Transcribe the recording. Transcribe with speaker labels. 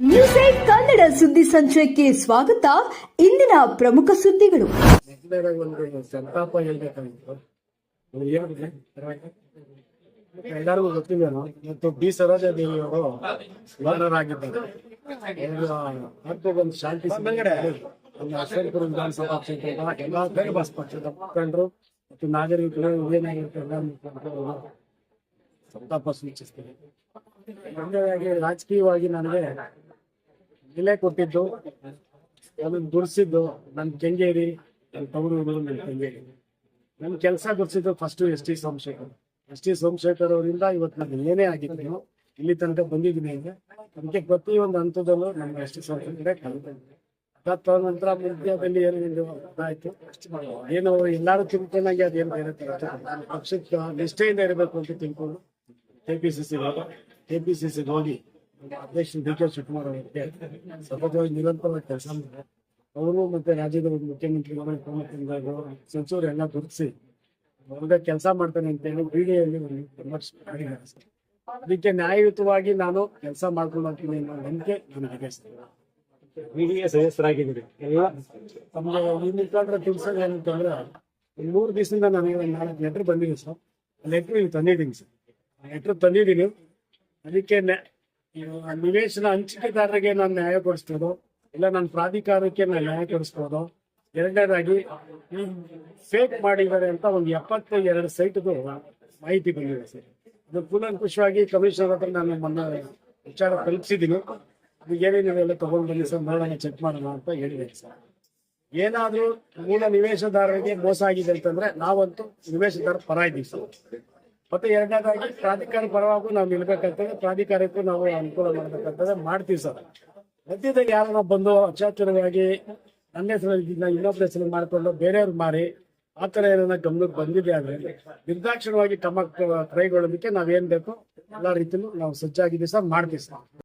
Speaker 1: News eight Kannada ಸುದ್ದಿ ಸಂಚಯಕ್ಕೆ ಸ್ವಾಗತ. ಇಂದಿನ ಪ್ರಮುಖ ಸುದ್ದಿಗಳು.
Speaker 2: ಒಂದು ಸಂತಾಪ ಹೇಳ್ಬೇಕಂತ ಎಲ್ಲರಿಗೂ ಗೊತ್ತಿದ್ದೇನು ಮತ್ತು ಬಿ. ಸರೋಜಾ ದೇವಿ ಅವರು ವಿವಾದರಾಗಿದ್ದಾರೆ ಅವರು ಒಂದು ಶಾಂತಿ ಅಶ್ವರಪುರ ವಿಧಾನಸಭಾ ಕ್ಷೇತ್ರದ ಎಲ್ಲಾ ಬೇರೆ ಪಕ್ಷದ ಮುಖಂಡರು ಮತ್ತು ನಾಗರಿಕರು ಏನಾಗಿರುತ್ತೆ ಎಲ್ಲ ಸಂತಾಪ ಸೂಚಿಸ್ತೇನೆ ರಾಜಕೀಯವಾಗಿ ನನಗೆ ಬೆಲೆ ಕೊಟ್ಟಿದ್ದು, ಅದನ್ನು ದುಡಿಸಿದ್ದು ನನ್ನ ಕೆಂಗೇರಿ ನನ್ನ ತವರು ನನ್ನ ಕೆಂಗೇರಿ. ನನ್ನ ಕೆಲಸ ಗುರ್ಸಿದ್ದು first S T Somashekar. S T Somashekar ಅವರಿಂದ ಇವತ್ತು ನಾನು ಏನೇ ಆಗಿದ್ದೀನಿ ಇಲ್ಲಿ ತನಕ ಬಂದಿದ್ದೀನಿ ಅಂದ್ರೆ ಅದಕ್ಕೆ ಪ್ರತಿಯೊಂದು ಹಂತದಲ್ಲೂ ನಮ್ಮ ಎಸ್ ಟಿ ಸೋಮಶೇಖರೇ ಕಲಿತ ಅದಾದ ನಂತರ ಮಧ್ಯದಲ್ಲಿ ಏನು ಆಯ್ತು ಏನು ಎಲ್ಲರೂ ತಿಳ್ಕೊಂಡಂಗೆ ಅದೇನು ಇರುತ್ತೆ ಪಕ್ಷಕ್ಕೆ ನಿಷ್ಠೆಯಿಂದ ಇರಬೇಕು ಅಂತ ತಿಳ್ಕೊಂಡು K P C C K P C ಸಿಗೆ ಹೋಗಿ ಅಧ್ಯಕ್ಷ ಡಿ ಕೆ ಶಿವಕುಮಾರ್ ಅವರಿಗೆ ಸತತವಾಗಿ ನಿರಂತರವಾಗಿ ಕೆಲಸ ಮಾಡಿದ್ದಾರೆ ಅವರು ಮತ್ತೆ ರಾಜ್ಯದ ಒಂದು ಮುಖ್ಯಮಂತ್ರಿಗಳು ಉಪಮುಖ್ಯಮಂತ್ರಿಗಳು ಸಚಿವರು ಎಲ್ಲ ಗುರುತಿಸಿ ಅವ್ರಿಗೆ ಕೆಲಸ ಮಾಡ್ತಾನೆ ಅಂತ ಹೇಳಿ ವಿಡಿಯೋಲ್ಲಿ ವಿಮರ್ಶೆ ಮಾಡಿದ್ದಾರೆ ಸರ್. ಅದಕ್ಕೆ ನ್ಯಾಯಯುತವಾಗಿ ನಾನು ಕೆಲಸ ಮಾಡ್ಕೊಂಡು ಹೋಗ್ತೀನಿ ಅನ್ನೋ ನಂಬಿಕೆ ನನಗೆ.
Speaker 3: ಬಿಡಿಎ ಸದಸ್ಯರಾಗಿದ್ದೀರಿ. ಎಲ್ಲ
Speaker 2: ನಮ್ಗೆ ಈ ಮುಖಾಂತರ ತಿಳಿಸೋದು ಏನಂತಂದ್ರೆ ಒಂದು ಮೂರು ದಿವಸದಿಂದ ನನಗೆ ನಾಲ್ಕು ಲೆಟ್ರ್ ಬಂದಿದೆ ಸರ್. ಲೆಟ್ರ್ ಇಲ್ಲಿ ತಂದಿದ್ದೀನಿ ಸರ್. ಲೆಟ್ರ್ ತಂದಿದ್ದೀನಿ. ಅದಕ್ಕೆ ನಿವೇಶನ ಹಂಚಿಕೆದಾರರಿಗೆ ನಾನು ನ್ಯಾಯ ಕೊಡಿಸ್ಬೋದು, ಇಲ್ಲ ನನ್ನ ಪ್ರಾಧಿಕಾರಕ್ಕೆ ನಾನು ನ್ಯಾಯ ಕೊಡಿಸ್ಬೋದು. ಎರಡನೇದಾಗಿ ಫೇಕ್ ಮಾಡಿದ್ದಾರೆ ಅಂತ ಒಂದು ಎಪ್ಪತ್ತು ಎರಡು ಸೈಟ್ದು ಮಾಹಿತಿ ಬಂದಿದೆ ಸರ್. ಅದು ಕೂಲಂಕುಷವಾಗಿ ಕಮಿಷನರ್ ಹತ್ರ ನಾನು ಮೊನ್ನೆ ವಿಚಾರ ತಲುಪಿಸಿದ್ದೀನಿ. ಅದು ನೀವೆಲ್ಲ ತಗೊಂಡು ಬನ್ನಿ ಸರ್, ನೋಡೋಣ ಚೆಕ್ ಮಾಡೋಣ ಅಂತ ಹೇಳಿದೆ ಸರ್. ಏನಾದರೂ ಮೂಲ ನಿವೇಶದಾರರಿಗೆ ಮೋಸ ಆಗಿದೆ ಅಂತಂದ್ರೆ ನಾವಂತೂ ನಿವೇಶದಾರ ಪರ ಇದ್ದೀವಿ ಸರ್. ಮತ್ತೆ ಎರಡನೇದಾಗಿ ಪ್ರಾಧಿಕಾರ ಪರವಾಗೂ ನಾವು ನಿಲ್ಬೇಕಂತಂದ್ರೆ ಪ್ರಾಧಿಕಾರಕ್ಕೂ ನಾವು ಅನುಕೂಲ ಮಾಡ್ಬೇಕಂತಂದ್ರೆ ಮಾಡ್ತೀವಿ ಸರ್. ಮಧ್ಯದಲ್ಲಿ ಯಾರನ್ನ ಬಂದು ಅಚಾತುರವಾಗಿ ನನ್ನ ಹೆಸರಲ್ಲಿ ಇನ್ನೊಬ್ಬರ ಹೆಸರು ಮಾಡಿಕೊಂಡು ಬೇರೆಯವ್ರು ಮಾರಿ ಆ ಥರ ಏನನ್ನ ಗಮನಕ್ಕೆ ಬಂದಿದೆ ಆದ್ರೆ ನಿರ್ದಾಕ್ಷಿಣ್ಯವಾಗಿ ಕ್ರಮ ಕೈಗೊಳ್ಳೋದಕ್ಕೆ ನಾವೇನ್ ಬೇಕು ಎಲ್ಲಾ ರೀತಿಯಲ್ಲೂ ನಾವು ಸಜ್ಜಾಗಿದ್ದೀವಿ ಸರ್, ಮಾಡ್ತೀವಿ ಸರ್.